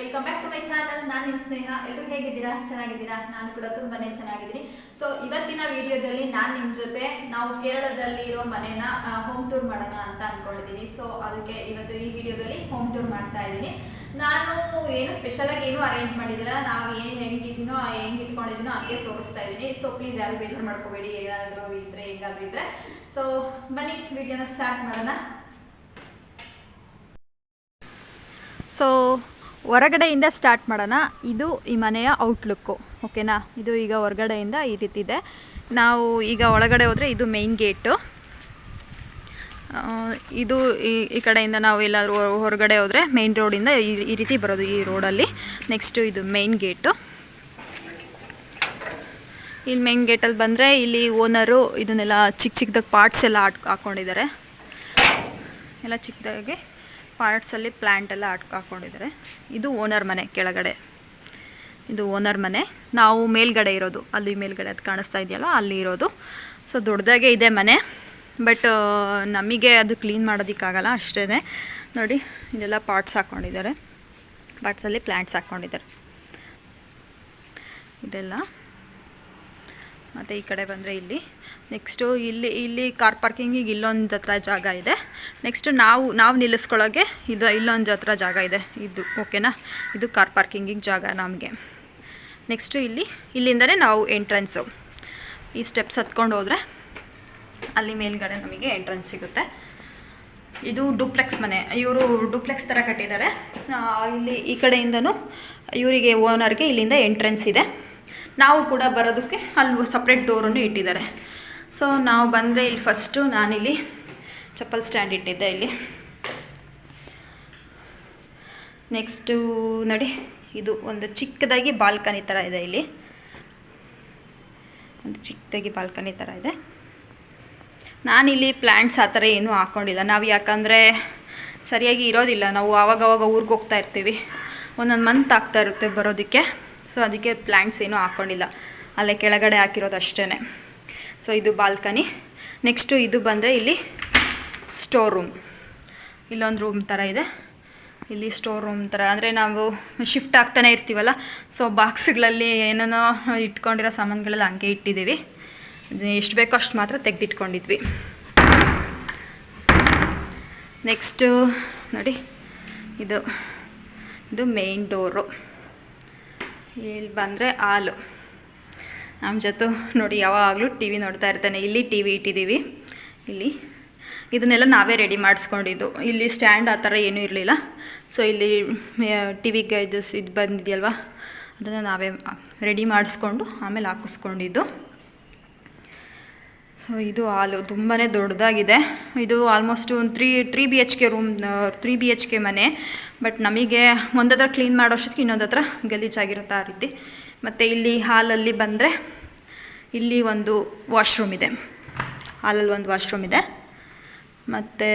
Welcome back to my channel ನಾನು ನಿಮ್ಮ ಸ್ನೇಹ. ಎಲ್ಲರೂ ಹೇಗಿದ್ದೀರಾ? ಚೆನ್ನಾಗಿದ್ದೀರಾ? ನಾನು ಕೂಡ ತುಂಬಾನೇ ಚೆನ್ನಾಗಿದ್ದೀನಿ. ಸೊ ಇವತ್ತಿನ ವಿಡಿಯೋದಲ್ಲಿ ನಾನು ನಿಮ್ಮ ಜೊತೆ ನಾವು ಕೇರಳದಲ್ಲಿ ಇರೋ ಮನೆನ ಹೋಮ್ ಟೂರ್ ಮಾಡೋಣ ಅಂತ ಅನ್ಕೊಂಡಿದ್ದೀನಿ. ಸೊ ಅದಕ್ಕೆ ಇವತ್ತು ಈ ವಿಡಿಯೋದಲ್ಲಿ ಹೋಮ್ ಟೂರ್ ಮಾಡ್ತಾ ಇದ್ದೀನಿ. ನಾನು ಏನು ಸ್ಪೆಷಲ್ ಆಗಿ ಏನು ಅರೇಂಜ್ ಮಾಡಿದಿಲ್ಲ. ನಾವು ಏನು ಹೆಂಗಿದ್ದೀನೋ ಹೆಂಗೆ ಇಟ್ಕೊಂಡಿದ್ದೀನೋ ಹಂಗೆ ತೋರಿಸ್ತಾ ಇದ್ದೀನಿ. ಸೊ ಪ್ಲೀಸ್ ಯಾರು ಬೇಜಾರು ಮಾಡ್ಕೋಬೇಡಿ. ಏನಾದರೂ ಇದ್ರೆ, ಹೆಂಗಾದ್ರೂ ಇದ್ರೆ. ಸೊ ಬನ್ನಿ, ವಿಡಿಯೋನ ಸ್ಟಾರ್ಟ್ ಮಾಡೋಣ. ಸೊ ಹೊರಗಡೆಯಿಂದ ಸ್ಟಾರ್ಟ್ ಮಾಡೋಣ. ಇದು ಈ ಮನೆಯ ಔಟ್ಲುಕ್ಕು ಓಕೆನಾ ಇದು ಈಗ ಹೊರಗಡೆಯಿಂದ ಈ ರೀತಿ ಇದೆ ನಾವು ಈಗ ಒಳಗಡೆ ಹೋದರೆ ಇದು ಮೇಯ್ನ್ ಗೇಟು ಇದು ಈ ಈ ಕಡೆಯಿಂದ ನಾವು ಎಲ್ಲಾದರೂ ಹೊರಗಡೆ ಹೋದರೆ ಮೇಯ್ನ್ ರೋಡಿಂದ ಈ ರೀತಿ ಬರೋದು ಈ ರೋಡಲ್ಲಿ ನೆಕ್ಸ್ಟು ಇದು ಮೇಯ್ನ್ ಗೇಟು ಇಲ್ಲಿ ಮೇಯ್ನ್ ಗೇಟಲ್ಲಿ ಬಂದರೆ ಇಲ್ಲಿ ಓನರು ಇದನ್ನೆಲ್ಲ ಚಿಕ್ಕ ಚಿಕ್ಕದಾಗಿ ಪಾರ್ಟ್ಸ್ ಎಲ್ಲ ಹಾಕ್ ಹಾಕ್ಕೊಂಡಿದ್ದಾರೆ ಎಲ್ಲ ಚಿಕ್ಕದಾಗಿ ಪಾರ್ಟ್ಸಲ್ಲಿ ಪ್ಲ್ಯಾಂಟ್ ಎಲ್ಲ ಹಾಕ್ ಹಾಕ್ಕೊಂಡಿದ್ದಾರೆ ಇದು ಓನರ್ ಮನೆ ಕೆಳಗಡೆ. ಇದು ಓನರ್ ಮನೆ. ನಾವು ಮೇಲ್ಗಡೆ ಇರೋದು. ಅಲ್ಲಿ ಮೇಲ್ಗಡೆ ಅದು ಕಾಣಿಸ್ತಾ ಇದೆಯಲ್ಲ, ಅಲ್ಲಿ ಇರೋದು. ಸೊ ದೊಡ್ಡದಾಗೆ ಇದೆ ಮನೆ. ಬಟ್ ನಮಗೆ ಅದು ಕ್ಲೀನ್ ಮಾಡೋದಕ್ಕಾಗಲ್ಲ ಅಷ್ಟೇ ನೋಡಿ, ಇದೆಲ್ಲ ಪಾರ್ಟ್ಸ್ ಹಾಕ್ಕೊಂಡಿದ್ದಾರೆ. ಪಾರ್ಟ್ಸಲ್ಲಿ ಪ್ಲ್ಯಾಂಟ್ಸ್ ಹಾಕ್ಕೊಂಡಿದ್ದಾರೆ. ಇದೆಲ್ಲ. ಮತ್ತು ಈ ಕಡೆ ಬಂದರೆ ಇಲ್ಲಿ. ನೆಕ್ಸ್ಟು ಇಲ್ಲಿ ಇಲ್ಲಿ ಕಾರ್ ಪಾರ್ಕಿಂಗಿಗೆ ಇಲ್ಲೊಂದು ಹತ್ರ ಜಾಗ ಇದೆ. ನೆಕ್ಸ್ಟು ನಾವು ನಾವು ನಿಲ್ಲಿಸ್ಕೊಳ್ಳೋಕ್ಕೆ ಇದು ಇಲ್ಲೊಂದು ಹತ್ರ ಜಾಗ ಇದೆ. ಇದು ಓಕೆನಾ ಇದು ಕಾರ್ ಪಾರ್ಕಿಂಗಿಗೆ ಜಾಗ ನಮಗೆ. ನೆಕ್ಸ್ಟು ಇಲ್ಲಿ ಇಲ್ಲಿಂದಲೇ ನಾವು ಎಂಟ್ರೆನ್ಸು ಈ ಸ್ಟೆಪ್ಸ್ ಹತ್ಕೊಂಡು ಹೋದರೆ ಅಲ್ಲಿ ಮೇಲ್ಗಡೆ ನಮಗೆ ಎಂಟ್ರೆನ್ಸ್ ಸಿಗುತ್ತೆ. ಇದು ಡೂಪ್ಲೆಕ್ಸ್ ಮನೆ. ಇವರು ಡೂಪ್ಲೆಕ್ಸ್ ಥರ ಕಟ್ಟಿದ್ದಾರೆ. ಇಲ್ಲಿ ಈ ಕಡೆಯಿಂದನೂ ಇವರಿಗೆ ಓನರ್ಗೆ ಇಲ್ಲಿಂದ ಎಂಟ್ರೆನ್ಸ್ ಇದೆ. ನಾವು ಕೂಡ ಬರೋದಕ್ಕೆ ಅಲ್ಲಿ ಸಪ್ರೇಟ್ ಡೋರನ್ನು ಇಟ್ಟಿದ್ದಾರೆ. ಸೊ ನಾವು ಬಂದರೆ ಇಲ್ಲಿ ಫಸ್ಟು ನಾನಿಲ್ಲಿ ಚಪ್ಪಲ್ ಸ್ಟ್ಯಾಂಡ್ ಇಟ್ಟಿದ್ದೆ ಇಲ್ಲಿ. ನೆಕ್ಸ್ಟು ನೋಡಿ, ಇದು ಒಂದು ಚಿಕ್ಕದಾಗಿ ಬಾಲ್ಕನಿ ಥರ ಇದೆ ಇಲ್ಲಿ. ಒಂದು ಚಿಕ್ಕದಾಗಿ ಬಾಲ್ಕನಿ ಥರ ಇದೆ. ನಾನಿಲ್ಲಿ ಪ್ಲ್ಯಾಂಟ್ಸ್ ಆ ಥರ ಏನೂ ಹಾಕ್ಕೊಂಡಿಲ್ಲ ನಾವು ಯಾಕಂದರೆ ಸರಿಯಾಗಿ ಇರೋದಿಲ್ಲ. ನಾವು ಆವಾಗವಾಗ ಊರಿಗೆ ಹೋಗ್ತಾ ಇರ್ತೀವಿ. ಒಂದೊಂದು ಮಂತ್ ಆಗ್ತಾ ಇರುತ್ತೆ ಬರೋದಕ್ಕೆ. ಸೊ ಅದಕ್ಕೆ ಪ್ಲ್ಯಾಂಟ್ಸ್ ಏನೂ ಹಾಕ್ಕೊಂಡಿಲ್ಲ ಅಲ್ಲೇ ಕೆಳಗಡೆ ಹಾಕಿರೋದು ಅಷ್ಟೇ ಸೊ ಇದು ಬಾಲ್ಕನಿ ನೆಕ್ಸ್ಟು ಇದು ಬಂದರೆ ಇಲ್ಲಿ ಸ್ಟೋರ್ ರೂಮ್ ಇಲ್ಲೊಂದು ರೂಮ್ ಥರ ಇದೆ. ಇಲ್ಲಿ ಸ್ಟೋರ್ ರೂಮ್ ಥರ ಅಂದರೆ ನಾವು ಶಿಫ್ಟ್ ಆಗ್ತಾನೆ ಇರ್ತೀವಲ್ಲ? ಸೊ ಬಾಕ್ಸ್ಗಳಲ್ಲಿ ಏನೇನೋ ಇಟ್ಕೊಂಡಿರೋ ಸಾಮಾನುಗಳೆಲ್ಲ ಹಂಗೆ ಇಟ್ಟಿದ್ದೀವಿ. ಎಷ್ಟು ಬೇಕೋ ಅಷ್ಟು ಮಾತ್ರ ತೆಗೆದಿಟ್ಕೊಂಡಿದ್ವಿ. ನೆಕ್ಸ್ಟು ನೋಡಿ. ಇದು ಇದು ಮೇನ್ ಡೋರು ಇಲ್ಲಿ ಬಂದರೆ ಹಾಲು. ನಮ್ಮ ಜೊತೆ ನೋಡಿ ಯಾವಾಗಲೂ ಟಿ ವಿ ನೋಡ್ತಾ ಇರ್ತಾನೆ. ಇಲ್ಲಿ ಟಿ ವಿ ಇಟ್ಟಿದ್ದೀವಿ ಇಲ್ಲಿ ಇದನ್ನೆಲ್ಲ ನಾವೇ ರೆಡಿ ಮಾಡಿಸ್ಕೊಂಡಿದ್ದು. ಇಲ್ಲಿ ಸ್ಟ್ಯಾಂಡ್ ಆ ಥರ ಏನೂ ಇರಲಿಲ್ಲ. ಸೊ ಇಲ್ಲಿ ಟಿ ವಿಗೆ ಇದು ಇದು ಬಂದಿದೆಯಲ್ವಾ? ಅದನ್ನು ನಾವೇ ರೆಡಿ ಮಾಡಿಸ್ಕೊಂಡು ಆಮೇಲೆ ಹಾಕಿಸ್ಕೊಂಡಿದ್ದು. ಇದು ಹಾಲು ತುಂಬಾ ದೊಡ್ಡದಾಗಿದೆ. ಇದು ಆಲ್ಮೋಸ್ಟ್ ಒಂದು three three B H K room three B H K ಮನೆ. ಬಟ್ ನಮಗೆ ಒಂದತ್ರ ಕ್ಲೀನ್ ಮಾಡೋಷ್ಟಕ್ಕೆ ಇನ್ನೊಂದು ಹತ್ರ ಗಲೀಜಾಗಿರುತ್ತೆ ಆ ರೀತಿ. ಮತ್ತು ಇಲ್ಲಿ ಹಾಲಲ್ಲಿ ಬಂದರೆ ಇಲ್ಲಿ ಒಂದು ವಾಶ್ರೂಮ್ ಇದೆ. ಹಾಲಲ್ಲಿ ಒಂದು ವಾಶ್ರೂಮ್ ಇದೆ. ಮತ್ತು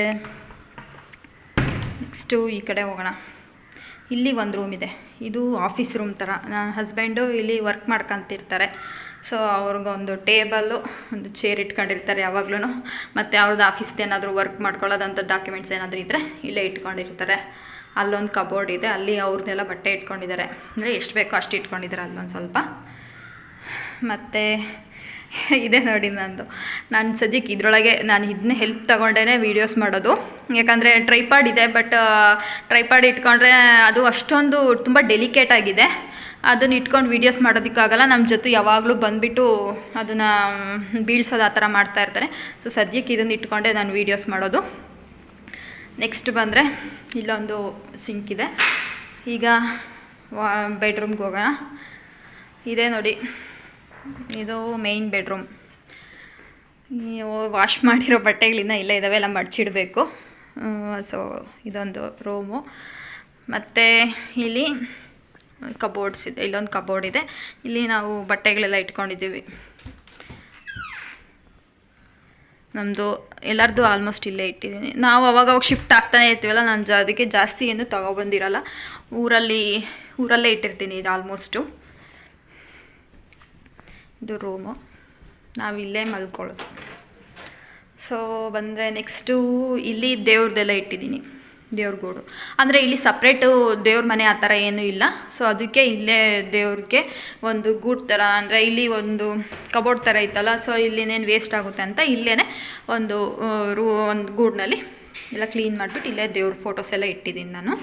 ನೆಕ್ಸ್ಟು ಈ ಕಡೆ ಹೋಗೋಣ. ಇಲ್ಲಿ ಒಂದು ರೂಮ್ ಇದೆ. ಇದು ಆಫೀಸ್ ರೂಮ್ ಥರ ನನ್ನ ಹಸ್ಬೆಂಡು ಇಲ್ಲಿ ವರ್ಕ್ ಮಾಡ್ಕೊತಿರ್ತಾರೆ. ಸೊ ಅವ್ರಿಗೊಂದು ಟೇಬಲ್ಲು ಒಂದು ಚೇರ್ ಇಟ್ಕೊಂಡಿರ್ತಾರೆ ಯಾವಾಗ್ಲೂ ಮತ್ತು ಅವ್ರದ್ದು ಆಫೀಸ್ದು ಏನಾದರೂ ವರ್ಕ್ ಮಾಡ್ಕೊಳ್ಳೋದಂಥ ಡಾಕ್ಯುಮೆಂಟ್ಸ್ ಏನಾದರೂ ಇದ್ದರೆ ಇಲ್ಲೇ ಇಟ್ಕೊಂಡಿರ್ತಾರೆ. ಅಲ್ಲೊಂದು ಕಬೋರ್ಡ್ ಇದೆ, ಅಲ್ಲಿ ಅವ್ರದ್ದೆಲ್ಲ ಬಟ್ಟೆ ಇಟ್ಕೊಂಡಿದ್ದಾರೆ. ಅಂದರೆ ಎಷ್ಟು ಬೇಕೋ ಅಷ್ಟು ಇಟ್ಕೊಂಡಿದ್ದಾರೆ ಅಲ್ಲೊಂದು ಸ್ವಲ್ಪ. ಮತ್ತು ಇದೆ ನೋಡಿ ನಂದು. ನಾನು ಸದ್ಯಕ್ಕೆ ಇದರೊಳಗೆ ನಾನು ಇದನ್ನ ಹೆಲ್ಪ್ ತೊಗೊಂಡೇ ವೀಡಿಯೋಸ್ ಮಾಡೋದು. ಯಾಕಂದರೆ ಟ್ರೈಪಾಡ್ ಇದೆ ಬಟ್ ಟ್ರೈಪಾಡ್ ಇಟ್ಕೊಂಡ್ರೆ ಅದು ಅಷ್ಟೊಂದು ತುಂಬ ಡೆಲಿಕೇಟ್ ಆಗಿದೆ. ಅದನ್ನ ಇಟ್ಕೊಂಡು ವೀಡಿಯೋಸ್ ಮಾಡೋದಕ್ಕಾಗಲ್ಲ ನಮ್ಮ ಜೊತೆ ಯಾವಾಗಲೂ ಬಂದುಬಿಟ್ಟು ಅದನ್ನು ಬೀಳ್ಸೋದು ಆ ಥರ ಮಾಡ್ತಾ ಇರ್ತಾರೆ. ಸೊ ಸದ್ಯಕ್ಕೆ ಇದನ್ನು ಇಟ್ಕೊಂಡೆ ನಾನು ವೀಡಿಯೋಸ್ ಮಾಡೋದು. ನೆಕ್ಸ್ಟ್ ಬಂದರೆ ಇಲ್ಲೊಂದು ಸಿಂಕ್ ಇದೆ. ಈಗ ವಾ ಬೆಡ್ರೂಮ್ಗೆ ಹೋಗೋಣ. ಇದೇ ನೋಡಿ. ಇದು ಮೇಯ್ನ್ ಬೆಡ್ರೂಮ್ ವಾಶ್ ಮಾಡಿರೋ ಬಟ್ಟೆಗಳಿಂದ ಇಲ್ಲೇ ಇದ್ದಾವೆ ಎಲ್ಲ ಮಡ್ಚಿಡಬೇಕು. ಸೊ ಇದೊಂದು ರೂಮು ಮತ್ತು ಇಲ್ಲಿ ಕಬೋರ್ಡ್ಸ್ ಇದೆ, ಇಲ್ಲೊಂದು ಕಬೋರ್ಡ್ ಇದೆ. ಇಲ್ಲಿ ನಾವು ಬಟ್ಟೆಗಳೆಲ್ಲ ಇಟ್ಕೊಂಡಿದ್ದೀವಿ. ನಮ್ಮದು ಎಲ್ಲರದ್ದು ಆಲ್ಮೋಸ್ಟ್ ಇಲ್ಲೇ ಇಟ್ಟಿದ್ದೀನಿ. ನಾವು ಅವಾಗ ಶಿಫ್ಟ್ ಆಗ್ತಾನೆ ಇರ್ತೀವಲ್ಲ, ನಾನು ಜಾ, ಅದಕ್ಕೆ ಜಾಸ್ತಿ ಏನು ತೊಗೊಬಂದಿರಲ್ಲ. ಊರಲ್ಲಿ, ಊರಲ್ಲೇ ಇಟ್ಟಿರ್ತೀನಿ ಇದು ಆಲ್ಮೋಸ್ಟು ಇದು ರೂಮು ನಾವು ಇಲ್ಲೇ ಮಲ್ಕೊಳ್ಳೋದು. ಸೊ ಬಂದರೆ ನೆಕ್ಸ್ಟು ಇಲ್ಲಿ ದೇವ್ರದ್ದೆಲ್ಲ ಇಟ್ಟಿದ್ದೀನಿ. ದೇವ್ರ ಗೂಡು ಅಂದರೆ ಇಲ್ಲಿ ಸಪ್ರೇಟು ದೇವ್ರ ಮನೆ ಆ ಥರ ಏನೂ ಇಲ್ಲ. ಸೊ ಅದಕ್ಕೆ ಇಲ್ಲೇ ದೇವ್ರಿಗೆ ಒಂದು ಗೂಡ್ ಥರ, ಅಂದರೆ ಇಲ್ಲಿ ಒಂದು ಕಬೋರ್ಡ್ ಥರ ಇತ್ತಲ್ಲ ಸೊ ಇಲ್ಲಿನೇನು ವೇಸ್ಟ್ ಆಗುತ್ತೆ ಅಂತ ಇಲ್ಲೇ ಒಂದು ರೂ, ಒಂದು ಗೂಡ್ನಲ್ಲಿ ಎಲ್ಲ ಕ್ಲೀನ್ ಮಾಡಿಬಿಟ್ಟು ಇಲ್ಲೇ ದೇವ್ರ ಫೋಟೋಸ್ ಎಲ್ಲ ಇಟ್ಟಿದ್ದೀನಿ ನಾನು.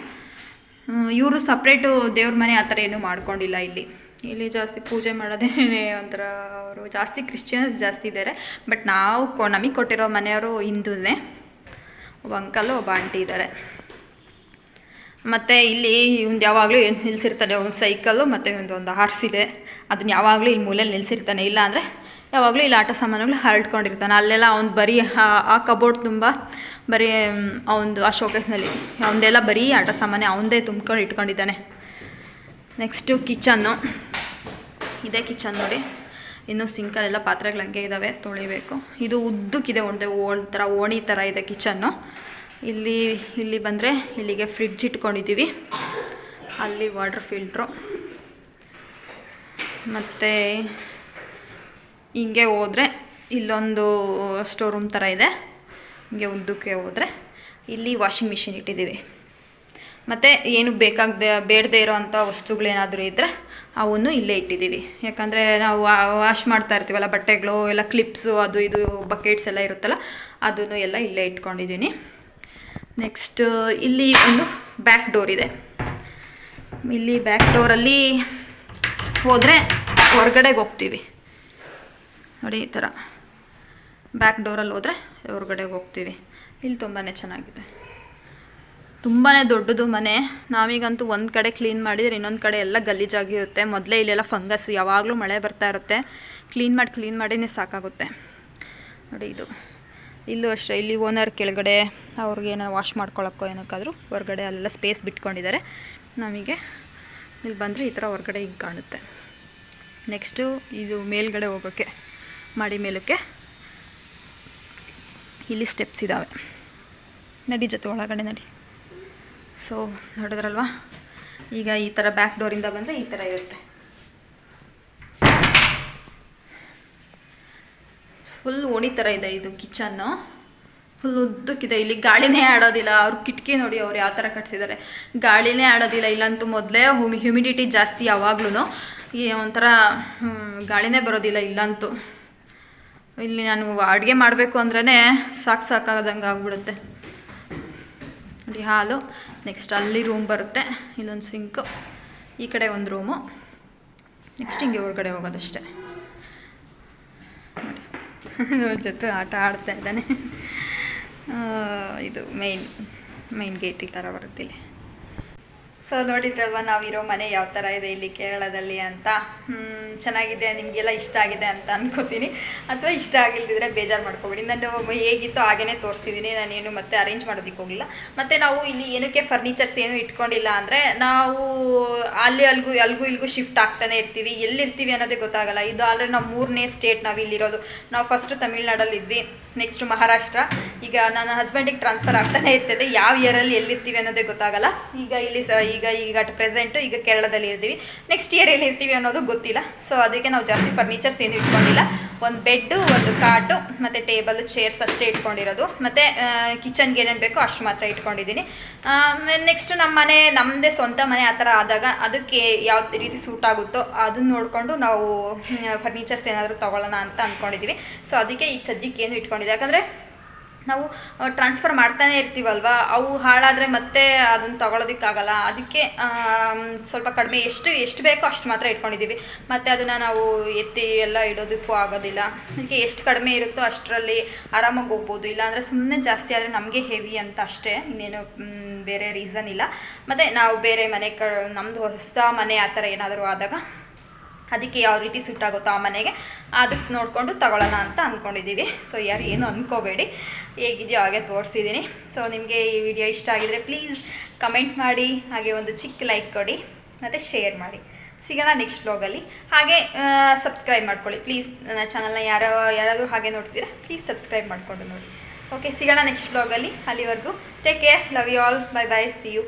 ಇವರು ಸಪ್ರೇಟು ದೇವ್ರ ಮನೆ ಆ ಥರ ಏನೂ ಮಾಡ್ಕೊಂಡಿಲ್ಲ ಇಲ್ಲಿ. ಇಲ್ಲಿ ಜಾಸ್ತಿ ಪೂಜೆ ಮಾಡೋದೇ ಒಂಥರ ಅವರು ಜಾಸ್ತಿ ಕ್ರಿಶ್ಚಿಯನ್ಸ್ ಜಾಸ್ತಿ ಇದ್ದಾರೆ ಬಟ್ ನಾವು ಕೊ, ನಮಗೆ ಕೊಟ್ಟಿರೋ ಮನೆಯವರು ಹಿಂದೂನೇ. ಒಬ್ಬ ಅಂಕಲು ಒಬ್ಬ ಆಂಟಿ ಇದ್ದಾರೆ ಮತ್ತು ಇಲ್ಲಿ ಇವ್ನು ಯಾವಾಗಲೂ ನಿಲ್ಸಿರ್ತಾನೆ ಒಂದು ಸೈಕಲ್ಲು ಮತ್ತು ಒಂದು ಒಂದು ಹಾರ್ಸ್ ಇದೆ. ಅದನ್ನ ಯಾವಾಗಲೂ ಇಲ್ಲಿ ಮೂಲೆಯಲ್ಲಿ ನಿಲ್ಲಿಸಿರ್ತಾನೆ ಇಲ್ಲ ಅಂದರೆ ಯಾವಾಗಲೂ ಇಲ್ಲಿ ಆಟ ಸಾಮಾನುಗಳು ಹರಡ್ಕೊಂಡಿರ್ತಾನೆ. ಅಲ್ಲೆಲ್ಲ ಅವ್ನು ಬರೀ ಆ- ಆ ಕಬೋರ್ಡ್ ತುಂಬ ಬರೀ ಅವನದು ಆ ಶೋಕೇಸ್ನಲ್ಲಿ ಅವನದೆಲ್ಲ ಬರೀ ಆಟ ಸಾಮಾನೆ ಅವನದೇ ತುಂಬ್ಕೊಂಡು ಇಟ್ಕೊಂಡಿದ್ದಾನೆ. ನೆಕ್ಸ್ಟು ಕಿಚನ್ನು ಇದೇ ಕಿಚನ್ ನೋಡಿ. ಇನ್ನು ಸಿಂಕಲ್ಲೆಲ್ಲ ಪಾತ್ರೆಗಳು ಹಂಗೆ ಇದ್ದಾವೆ ತೊಳಿಬೇಕು. ಇದು ಉದ್ದಕ್ಕಿದೆ ಒಂದು ಥರ ಓಣಿ ಥರ ಇದೆ ಕಿಚನ್ನು ಇಲ್ಲಿ ಇಲ್ಲಿ ಬಂದರೆ ಇಲ್ಲಿಗೆ ಫ್ರಿಡ್ಜ್ ಇಟ್ಕೊಂಡಿದ್ದೀವಿ ಅಲ್ಲಿ ವಾಟರ್ ಫಿಲ್ಟ್ರು ಮತ್ತು ಹಿಂಗೆ ಹೋದರೆ ಇಲ್ಲೊಂದು ಸ್ಟೋರ್ ರೂಮ್ ಥರ ಇದೆ. ಹಿಂಗೆ ಉದ್ದಕ್ಕೆ ಹೋದರೆ ಇಲ್ಲಿ ವಾಷಿಂಗ್ ಮಿಷಿನ್ ಇಟ್ಟಿದ್ದೀವಿ ಮತ್ತು ಏನು ಬೇಕಾಗದೆ ಬೇಡದೇ ಇರೋ ಅಂಥ ವಸ್ತುಗಳೇನಾದರೂ ಇದ್ದರೆ ಅವನ್ನು ಇಲ್ಲೇ ಇಟ್ಟಿದ್ದೀವಿ. ಯಾಕಂದರೆ ನಾವು ವಾಶ್ ಮಾಡ್ತಾ ಇರ್ತೀವಲ್ಲ, ಬಟ್ಟೆಗಳು, ಎಲ್ಲ ಕ್ಲಿಪ್ಸು, ಅದು ಇದು, ಬಕೆಟ್ಸ್ ಎಲ್ಲ ಇರುತ್ತಲ್ಲ, ಅದನ್ನು ಎಲ್ಲ ಇಲ್ಲೇ ಇಟ್ಕೊಂಡಿದ್ದೀನಿ. ನೆಕ್ಸ್ಟ್ ಇಲ್ಲಿ ಒಂದು ಬ್ಯಾಕ್ ಡೋರ್ ಇದೆ. ಇಲ್ಲಿ ಬ್ಯಾಕ್ ಡೋರಲ್ಲಿ ಹೋದರೆ ಹೊರಗಡೆಗೆ ಹೋಗ್ತೀವಿ. ನೋಡಿ ಈ ಥರ. ಬ್ಯಾಕ್ ಡೋರಲ್ಲಿ ಹೋದರೆ ಹೊರಗಡೆಗೆ ಹೋಗ್ತೀವಿ. ಇಲ್ಲಿ ತುಂಬಾ ಚೆನ್ನಾಗಿದೆ. ತುಂಬಾ ದೊಡ್ಡದು ಮನೆ. ನಾವೀಗಂತೂ ಒಂದು ಕಡೆ ಕ್ಲೀನ್ ಮಾಡಿದರೆ ಇನ್ನೊಂದು ಕಡೆ ಎಲ್ಲ ಗಲೀಜಾಗಿರುತ್ತೆ ಮೊದಲೇ ಇಲ್ಲೆಲ್ಲ ಫಂಗಸ್ ಯಾವಾಗಲೂ ಮಳೆ ಬರ್ತಾ ಇರುತ್ತೆ. ಕ್ಲೀನ್ ಮಾಡಿ ಕ್ಲೀನ್ ಮಾಡಿನೇ ಸಾಕಾಗುತ್ತೆ. ನೋಡಿ ಇದು. ಇಲ್ಲೂ ಅಷ್ಟೇ, ಇಲ್ಲಿ ಓನರ್ ಕೆಳಗಡೆ ಅವ್ರಿಗೆ ಏನೋ ವಾಶ್ ಮಾಡ್ಕೊಳಕ್ಕೋ ಏನಕ್ಕಾದರೂ ಹೊರಗಡೆ ಅಲ್ಲೆಲ್ಲ ಸ್ಪೇಸ್ ಬಿಟ್ಕೊಂಡಿದ್ದಾರೆ. ನಮಗೆ ಇಲ್ಲಿ ಬಂದರೆ ಈ ಥರ ಹೊರಗಡೆ ಹಿಂಗೆ ಕಾಣುತ್ತೆ. ನೆಕ್ಸ್ಟು ಇದು ಮೇಲ್ಗಡೆ ಹೋಗೋಕ್ಕೆ ಮಾಡಿ ಮೇಲಕ್ಕೆ ಇಲ್ಲಿ ಸ್ಟೆಪ್ಸ್ ಇದ್ದಾವೆ ನಡಿ ಜೊತೆ ಒಳಗಡೆ ನಡಿ. ಸೊ ನೋಡಿದ್ರಲ್ವಾ? ಈಗ ಈ ಥರ ಬ್ಯಾಕ್ ಡೋರಿಂದ ಬಂದರೆ ಈ ಥರ ಇರುತ್ತೆ. ಫುಲ್ ಓಣಿ ಥರ ಇದೆ ಇದು ಕಿಚನ್ನು ಫುಲ್ ಉದ್ದಕ್ಕಿದೆ. ಇಲ್ಲಿ ಗಾಳಿನೇ ಆಡೋದಿಲ್ಲ. ಅವ್ರ ಕಿಟಕಿ ನೋಡಿ ಅವ್ರು ಯಾವ ಥರ ಕಟ್ಸಿದ್ದಾರೆ ಗಾಳಿನೇ ಆಡೋದಿಲ್ಲ. ಇಲ್ಲಂತೂ ಮೊದಲೇ ಹುಮಿ ಹ್ಯುಮಿಡಿಟಿ ಜಾಸ್ತಿ ಯಾವಾಗ್ಲೂ ಈ ಒಂಥರ ಗಾಳಿನೇ ಬರೋದಿಲ್ಲ ಇಲ್ಲಂತೂ. ಇಲ್ಲಿ ನಾನು ಅಡುಗೆ ಮಾಡಬೇಕು ಅಂದ್ರೇ ಸಾಕು ಸಾಕಾಗದಂಗೆ ಆಗ್ಬಿಡುತ್ತೆ ಹಾಲು. ನೆಕ್ಸ್ಟ್ ಅಲ್ಲಿ ರೂಮ್ ಬರುತ್ತೆ. ಇಲ್ಲೊಂದು ಸಿಂಕು ಈ ಕಡೆ ಒಂದು ರೂಮು ನೆಕ್ಸ್ಟ್ ಹಿಂಗೆ ಹೊರಗಡೆ ಹೋಗೋದಷ್ಟೇ. ನೋಡಿ. ಜೊತೆ ಆಟ ಆಡ್ತಾ ಇದ್ದಾನೆ. ಇದು ಮೈನ್ ಮೈನ್ ಗೇಟ್ ಈ ಥರ ಬರುತ್ತೆ ಇಲ್ಲಿ. ಸೊ ನೋಡಿದ್ರಲ್ವ, ನಾವಿರೋ ಮನೆ ಯಾವ ಥರ ಇದೆ ಇಲ್ಲಿ ಕೇರಳದಲ್ಲಿ ಅಂತ? ಚೆನ್ನಾಗಿದೆ, ನಿಮಗೆಲ್ಲ ಇಷ್ಟ ಆಗಿದೆ ಅಂತ ಅನ್ಕೋತೀನಿ. ಅಥವಾ ಇಷ್ಟ ಆಗಿಲ್ದಿದ್ರೆ ಬೇಜಾರು ಮಾಡ್ಕೊಬೇಡಿ. ನಾನು ಹೇಗಿತ್ತು ಹಾಗೇ ತೋರಿಸಿದ್ದೀನಿ ನಾನೇನು ಮತ್ತೆ ಅರೇಂಜ್ ಮಾಡೋದಕ್ಕೆ ಹೋಗಿಲ್ಲ ಮತ್ತು ನಾವು ಇಲ್ಲಿ ಏನಕ್ಕೆ ಫರ್ನಿಚರ್ಸ್ ಏನು ಇಟ್ಕೊಂಡಿಲ್ಲ ಅಂದರೆ, ನಾವು ಅಲ್ಲಿ ಅಲ್ಗೂ ಅಲ್ಗೂ ಇಲ್ಗೂ ಶಿಫ್ಟ್ ಆಗ್ತಾನೆ ಇರ್ತೀವಿ. ಎಲ್ಲಿರ್ತೀವಿ ಅನ್ನೋದೇ ಗೊತ್ತಾಗಲ್ಲ. ಇದು ಆಲ್ರೆಡಿ ನಾವು ಮೂರನೇ ಸ್ಟೇಟ್ ನಾವು ಇಲ್ಲಿರೋದು. ನಾವು ಫಸ್ಟು ತಮಿಳ್ನಾಡಲ್ಲಿ ಇದ್ವಿ ನೆಕ್ಸ್ಟ್ ಮಹಾರಾಷ್ಟ್ರ. ಈಗ ನನ್ನ ಹಸ್ಬೆಂಡಿಗೆ ಟ್ರಾನ್ಸ್ಫರ್ ಆಗ್ತಾನೆ ಇರ್ತದೆ. ಯಾವ ಇಯರಲ್ಲಿ ಎಲ್ಲಿರ್ತೀವಿ ಅನ್ನೋದೇ ಗೊತ್ತಾಗಲ್ಲ. ಈಗ ಇಲ್ಲಿ ಸ, ಈಗ ಈಗ ಈಗ ಅಟ್ ಪ್ರೆಸೆಂಟು ಈಗ ಕೇರಳದಲ್ಲಿ ಇರ್ತೀವಿ. ನೆಕ್ಸ್ಟ್ ಇಯರ್ ಎಲ್ಲಿ ಇರ್ತೀವಿ ಅನ್ನೋದು ಗೊತ್ತಿಲ್ಲ. ಸೊ ಅದಕ್ಕೆ ನಾವು ಜಾಸ್ತಿ ಫರ್ನಿಚರ್ಸ್ ಏನು ಇಟ್ಕೊಂಡಿಲ್ಲ. ಒಂದು ಬೆಡ್ಡು ಒಂದು ಕಾಟು ಮತ್ತು ಟೇಬಲ್ ಚೇರ್ಸ್ ಅಷ್ಟೇ ಇಟ್ಕೊಂಡಿರೋದು. ಮತ್ತು ಕಿಚನ್ಗೆ ಏನೇನು ಬೇಕೋ ಅಷ್ಟು ಮಾತ್ರ ಇಟ್ಕೊಂಡಿದ್ದೀನಿ. ನೆಕ್ಸ್ಟ್ ನಮ್ಮ ಮನೆ ನಮ್ಮದೇ ಸ್ವಂತ ಮನೆ ಆ ಥರ ಆದಾಗ ಅದಕ್ಕೆ ಯಾವ ರೀತಿ ಸೂಟ್ ಆಗುತ್ತೋ ಅದನ್ನ ನೋಡಿಕೊಂಡು ನಾವು ಫರ್ನಿಚರ್ಸ್ ಏನಾದರೂ ತೊಗೊಳ್ಳೋಣ ಅಂತ ಅಂದ್ಕೊಂಡಿದ್ದೀವಿ ಸೊ ಅದಕ್ಕೆ ಈಗ ಸದ್ಯಕ್ಕೆ ಏನು ಇಟ್ಕೊಂಡಿದ್ದೆ? ಯಾಕಂದರೆ ನಾವು ಟ್ರಾನ್ಸ್ಫರ್ ಮಾಡ್ತಾನೆ ಇರ್ತೀವಲ್ವಾ? ಅವು ಹಾಳಾದರೆ ಮತ್ತೆ ಅದನ್ನು ತಗೊಳೋದಕ್ಕಾಗಲ್ಲ. ಅದಕ್ಕೆ ಸ್ವಲ್ಪ ಕಡಿಮೆ ಎಷ್ಟು ಎಷ್ಟು ಬೇಕೋ ಅಷ್ಟು ಮಾತ್ರ ಇಟ್ಕೊಂಡಿದ್ದೀವಿ. ಮತ್ತು ಅದನ್ನು ನಾವು ಎತ್ತಿ ಎಲ್ಲ ಇಡೋದಕ್ಕೂ ಆಗೋದಿಲ್ಲ. ಅದಕ್ಕೆ ಎಷ್ಟು ಕಡಿಮೆ ಇರುತ್ತೋ ಅಷ್ಟರಲ್ಲಿ ಆರಾಮಾಗಿ ಹೋಗ್ಬೋದು. ಇಲ್ಲಾಂದರೆ ಸುಮ್ಮನೆ ಜಾಸ್ತಿ ಆದರೆ ನಮಗೆ ಹೆವಿ ಅಂತ ಅಷ್ಟೇ. ಇನ್ನೇನು ಬೇರೆ ರೀಸನ್ ಇಲ್ಲ. ಮತ್ತು ನಾವು ಬೇರೆ ಮನೆ ಕ ನಮ್ಮದು ಹೊಸ ಮನೆ ಆ ಥರ ಏನಾದರೂ ಆದಾಗ ಅದಕ್ಕೆ ಯಾವ ರೀತಿ ಸೂಟ್ ಆಗುತ್ತೋ ಆ ಮನೆಗೆ ಅದಕ್ಕೆ ನೋಡಿಕೊಂಡು ತಗೊಳ್ಳೋಣ ಅಂತ ಅಂದ್ಕೊಂಡಿದ್ದೀವಿ ಸೊ ಯಾರು ಏನು ಅಂದ್ಕೋಬೇಡಿ ಹೇಗಿದೆಯೋ ಹಾಗೆ ತೋರಿಸಿದ್ದೀನಿ. ಸೊ ನಿಮಗೆ ಈ ವಿಡಿಯೋ ಇಷ್ಟ ಆಗಿದರೆ ಪ್ಲೀಸ್ ಕಮೆಂಟ್ ಮಾಡಿ, ಹಾಗೆ ಒಂದು ಚಿಕ್ಕ ಲೈಕ್ ಕೊಡಿ, ಮತ್ತು ಶೇರ್ ಮಾಡಿ. ಸಿಗೋಣ ನೆಕ್ಸ್ಟ್ ಬ್ಲಾಗಲ್ಲಿ ಹಾಗೆ ಸಬ್ಸ್ಕ್ರೈಬ್ ಮಾಡ್ಕೊಳ್ಳಿ. ಪ್ಲೀಸ್ ನನ್ನ ಚಾನಲ್ನ ಯಾರೋ, ಯಾರಾದರೂ ಹಾಗೆ ನೋಡ್ತೀರಾ ಪ್ಲೀಸ್ ಸಬ್ಸ್ಕ್ರೈಬ್ ಮಾಡಿಕೊಂಡು ನೋಡಿ. ಓಕೆ ಸಿಗೋಣ ನೆಕ್ಸ್ಟ್ ಬ್ಲಾಗಲ್ಲಿ ಅಲ್ಲಿವರೆಗೂ take care love you all bye bye see you